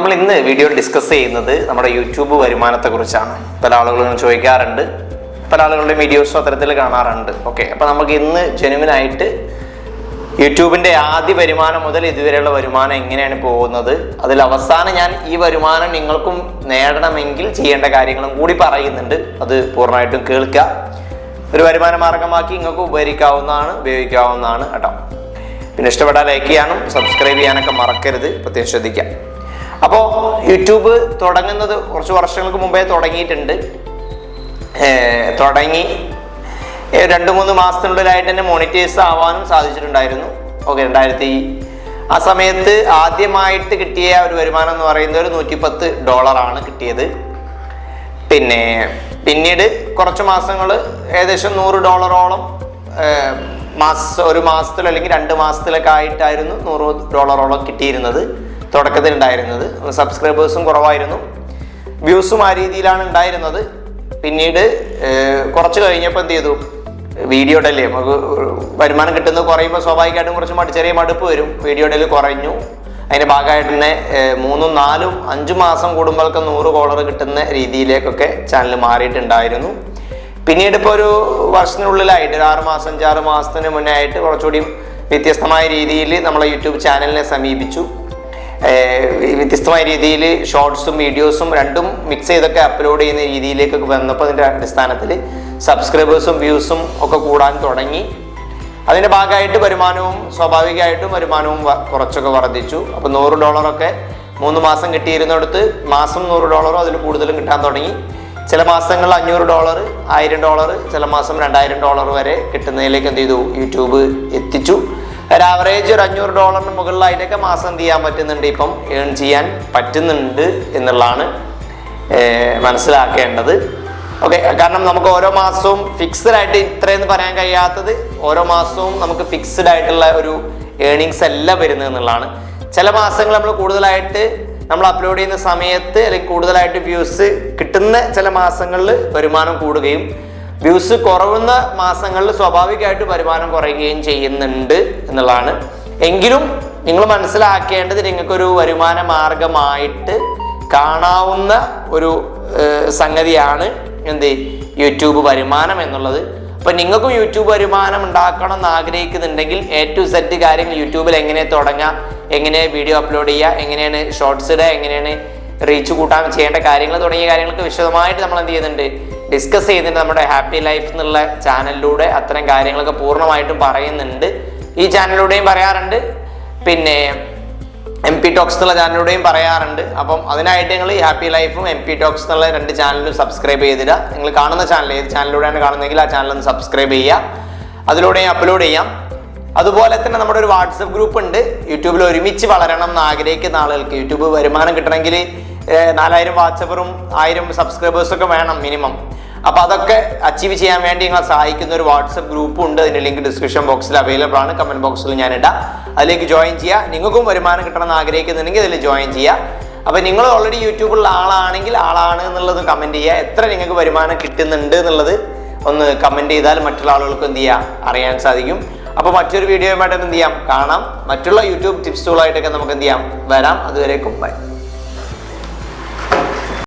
നമ്മൾ ഇന്ന് video discuss ചെയ്യുന്നത് നമ്മുടെ യൂട്യൂബ് വരുമാനത്തെക്കുറിച്ചാണ്. പല ആളുകളും ചോദിക്കാറുണ്ട്. പല ആളുകളുടെ വീഡിയോസും അത്തരത്തിൽ കാണാറുണ്ട്. ഓക്കെ അപ്പോൾ നമുക്ക് ഇന്ന് ജെനുവിനായിട്ട് യൂട്യൂബിന്റെ ആദ്യ വരുമാനം മുതൽ ഇതുവരെയുള്ള വരുമാനം എങ്ങനെയാണ് പോകുന്നത്? അതിൽ അവസാനം ഞാൻ ഈ വരുമാനം നിങ്ങൾക്കും നേടണമെങ്കിൽ ചെയ്യേണ്ട കാര്യങ്ങളും കൂടി പറയുന്നുണ്ട്. അത് പൂർണമായിട്ടും കേൾക്കുക. ഒരു വരുമാന മാർഗമാക്കി നിങ്ങൾക്ക് ഉപകരിക്കാവുന്നതാണ് ഉപയോഗിക്കാവുന്നതാണ് കേട്ടോ. പിന്നെ ഇഷ്ടപ്പെട്ടാൽ ലൈക്ക് ചെയ്യാനും സബ്സ്ക്രൈബ് ചെയ്യാനൊക്കെ മറക്കരുത്. പ്രത്യേകം ശ്രദ്ധിക്കാം അപ്പോൾ യൂട്യൂബ് തുടങ്ങുന്നത് കുറച്ച് വർഷങ്ങൾക്ക് മുമ്പേ തുടങ്ങിയിട്ടുണ്ട്. തുടങ്ങി രണ്ട് മൂന്ന് മാസത്തിനുള്ളിലായിട്ട് തന്നെ മോണിറ്റൈസ് ആവാനും സാധിച്ചിട്ടുണ്ടായിരുന്നു. ഓക്കെ രണ്ടായിരത്തി ആ സമയത്ത് ആദ്യമായിട്ട് കിട്ടിയ ഒരു വരുമാനം എന്ന് പറയുന്നത് ഒരു നൂറ്റിപ്പത്ത് ഡോളറാണ് കിട്ടിയത്. പിന്നെ പിന്നീട് കുറച്ച് മാസങ്ങൾ ഏകദേശം നൂറ് ഡോളറോളം മാസ ഒരു മാസത്തിലോ അല്ലെങ്കിൽ രണ്ട് മാസത്തിലൊക്കെ ആയിട്ടായിരുന്നു നൂറ് ഡോളറോളം കിട്ടിയിരുന്നത്. തുടക്കത്തിൽ ഉണ്ടായിരുന്നത് സബ്സ്ക്രൈബേഴ്സും കുറവായിരുന്നു. വ്യൂസും ആ രീതിയിലാണ് ഉണ്ടായിരുന്നത്. പിന്നീട് കുറച്ച് കഴിഞ്ഞപ്പോൾ എന്ത് ചെയ്തു? വീഡിയോ നമുക്ക് വരുമാനം കിട്ടുന്നത് കുറയുമ്പോൾ സ്വാഭാവികമായിട്ടും കുറച്ച് മടി ചെറിയ മടുപ്പ് വരും. വീഡിയോ ഡെൽ കുറഞ്ഞു. അതിന്റെ ഭാഗമായിട്ട് തന്നെ മൂന്നും നാലും അഞ്ചും മാസം കൂടുമ്പോഴൊക്കെ നൂറ് കോളർ കിട്ടുന്ന രീതിയിലേക്കൊക്കെ ചാനൽ മാറിയിട്ടുണ്ടായിരുന്നു. പിന്നീട് ഇപ്പോൾ ഒരു വർഷത്തിനുള്ളിലായിട്ട് ഒരു ആറ് മാസം അഞ്ചാറ് മാസത്തിന് മുന്നേ ആയിട്ട് കുറച്ചുകൂടി വ്യത്യസ്തമായ രീതിയിൽ നമ്മളെ യൂട്യൂബ് ചാനലിനെ സമീപിച്ചു. വ്യത്യസ്തമായ രീതിയിൽ ഷോർട്സും വീഡിയോസും രണ്ടും മിക്സ് ചെയ്തൊക്കെ അപ്ലോഡ് ചെയ്യുന്ന രീതിയിലേക്കൊക്കെ വന്നപ്പോൾ അതിന്റെ അടിസ്ഥാനത്തിൽ സബ്സ്ക്രൈബേഴ്സും വ്യൂസും ഒക്കെ കൂടാൻ തുടങ്ങി. അതിന്റെ ഭാഗമായിട്ട് വരുമാനവും സ്വാഭാവികമായിട്ടും വരുമാനവും കുറച്ചൊക്കെ വർദ്ധിച്ചു. അപ്പോൾ നൂറ് ഡോളറൊക്കെ മൂന്ന് മാസം കിട്ടിയിരുന്നിടത്ത് മാസം നൂറ് ഡോളറോ അതിൽ കൂടുതലും കിട്ടാൻ തുടങ്ങി. ചില മാസങ്ങളിൽ അഞ്ഞൂറ് ഡോളർ ആയിരം ഡോളർ ചില മാസം രണ്ടായിരം ഡോളർ വരെ കിട്ടുന്നതിലേക്ക് എന്ത് ചെയ്തു? യൂട്യൂബ് എത്തിച്ചു. ഒരു ആവറേജ് ഒരു അഞ്ഞൂറ് ഡോളറിന് മുകളിലായിട്ടൊക്കെ മാസം എന്ത് ചെയ്യാൻ പറ്റുന്നുണ്ട്? ഇപ്പം ഏൺ ചെയ്യാൻ പറ്റുന്നുണ്ട് എന്നുള്ളതാണ് മനസ്സിലാക്കേണ്ടത്. ഓക്കെ കാരണം നമുക്ക് ഓരോ മാസവും ഫിക്സ്ഡ് ആയിട്ട് ഇത്രയെന്ന് പറയാൻ കഴിയാത്തത് ഓരോ മാസവും നമുക്ക് ഫിക്സ്ഡ് ആയിട്ടുള്ള ഒരു ഏണിങ്സ് അല്ല വരുന്നത് എന്നുള്ളതാണ്. ചില മാസങ്ങൾ നമ്മൾ കൂടുതലായിട്ട് നമ്മൾ അപ്ലോഡ് ചെയ്യുന്ന സമയത്ത് അല്ലെങ്കിൽ കൂടുതലായിട്ട് വ്യൂസ് കിട്ടുന്ന ചില മാസങ്ങളിൽ വരുമാനം കൂടുകയും വ്യൂസ് കുറവുന്ന മാസങ്ങളിൽ സ്വാഭാവികമായിട്ട് വരുമാനം കുറയുകയും ചെയ്യുന്നുണ്ട് എന്നുള്ളതാണ്. എങ്കിലും നിങ്ങൾ മനസ്സിലാക്കേണ്ടത് നിങ്ങൾക്കൊരു വരുമാന മാർഗമായിട്ട് കാണാവുന്ന ഒരു സംഗതിയാണ് എന്ത്? യൂട്യൂബ് വരുമാനം എന്നുള്ളത്. അപ്പം നിങ്ങൾക്കും യൂട്യൂബ് വരുമാനം ഉണ്ടാക്കണം എന്ന് ആഗ്രഹിക്കുന്നുണ്ടെങ്കിൽ എ ടു സെറ്റ് കാര്യങ്ങൾ യൂട്യൂബിൽ എങ്ങനെ തുടങ്ങാം എങ്ങനെ വീഡിയോ അപ്ലോഡ് ചെയ്യുക എങ്ങനെയാണ് ഷോർട്സ് ഇടുക എങ്ങനെയാണ് റീച്ച് കൂട്ടാൻ ചെയ്യേണ്ട കാര്യങ്ങൾ തുടങ്ങിയ കാര്യങ്ങൾക്ക് വിശദമായിട്ട് നമ്മൾ എന്ത് ചെയ്യുന്നുണ്ട്? ഡിസ്കസ് ചെയ്യുന്നുണ്ട് നമ്മുടെ ഹാപ്പി ലൈഫ് എന്നുള്ള ചാനലിലൂടെ അത്തരം കാര്യങ്ങളൊക്കെ പൂർണമായിട്ടും പറയുന്നുണ്ട്. ഈ ചാനലിലൂടെയും പറയാറുണ്ട്. പിന്നെ എം പി ടോക്സ് എന്നുള്ള ചാനലിലൂടെയും പറയാറുണ്ട്. അപ്പം അതിനായിട്ട് നിങ്ങൾ ഈ ഹാപ്പി ലൈഫും എം പി ടോക്സ് എന്നുള്ള രണ്ട് ചാനലും സബ്സ്ക്രൈബ് ചെയ്തിടുക. നിങ്ങൾ കാണുന്ന ചാനൽ ഏത് ചാനലിലൂടെയാണ് കാണുന്നതെങ്കിൽ ആ ചാനൽ ഒന്ന് സബ്സ്ക്രൈബ് ചെയ്യുക അതിലൂടെയും അപ്ലോഡ് ചെയ്യാം. അതുപോലെ തന്നെ നമ്മുടെ ഒരു വാട്സപ്പ് ഗ്രൂപ്പ് ഉണ്ട്. യൂട്യൂബിൽ ഒരുമിച്ച് വളരണം എന്ന് ആഗ്രഹിക്കുന്ന ആളുകൾക്ക് യൂട്യൂബ് വരുമാനം കിട്ടണമെങ്കിൽ നാലായിരം വാട്സപ്പറും ആയിരം സബ്സ്ക്രൈബേഴ്സൊക്കെ വേണം മിനിമം അപ്പൊ അതൊക്കെ അച്ചീവ് ചെയ്യാൻ വേണ്ടി നിങ്ങളെ സഹായിക്കുന്ന ഒരു വാട്സപ്പ് ഗ്രൂപ്പ് ഉണ്ട്. അതിന്റെ ലിങ്ക് ഡിസ്ക്രിപ്ഷൻ ബോക്സിൽ അവൈലബിൾ ആണ്. കമന്റ് ബോക്സിൽ ഞാൻ ഇടാം. അതിലേക്ക് ജോയിൻ ചെയ്യുക. നിങ്ങൾക്കും വരുമാനം കിട്ടണമെന്ന് ആഗ്രഹിക്കുന്നുണ്ടെങ്കിൽ അതിൽ ജോയിൻ ചെയ്യുക. അപ്പോൾ നിങ്ങൾ ഓൾറെഡി യൂട്യൂബിലുള്ള ആളാണെങ്കിൽ ആളാണ് എന്നുള്ളത് കമന്റ് ചെയ്യുക. എത്ര നിങ്ങൾക്ക് വരുമാനം കിട്ടുന്നുണ്ട് എന്നുള്ളത് ഒന്ന് കമന്റ് ചെയ്താൽ മറ്റുള്ള ആളുകൾക്ക് എന്ത് ചെയ്യാം? അറിയാൻ സാധിക്കും. അപ്പോൾ മറ്റൊരു വീഡിയോയുമായിട്ട് എന്ത് ചെയ്യാം? കാണാം. മറ്റുള്ള യൂട്യൂബ് ടിപ്സുകളായിട്ടൊക്കെ നമുക്ക് എന്ത് ചെയ്യാം? വരാം. അതുവരേക്കും ബൈ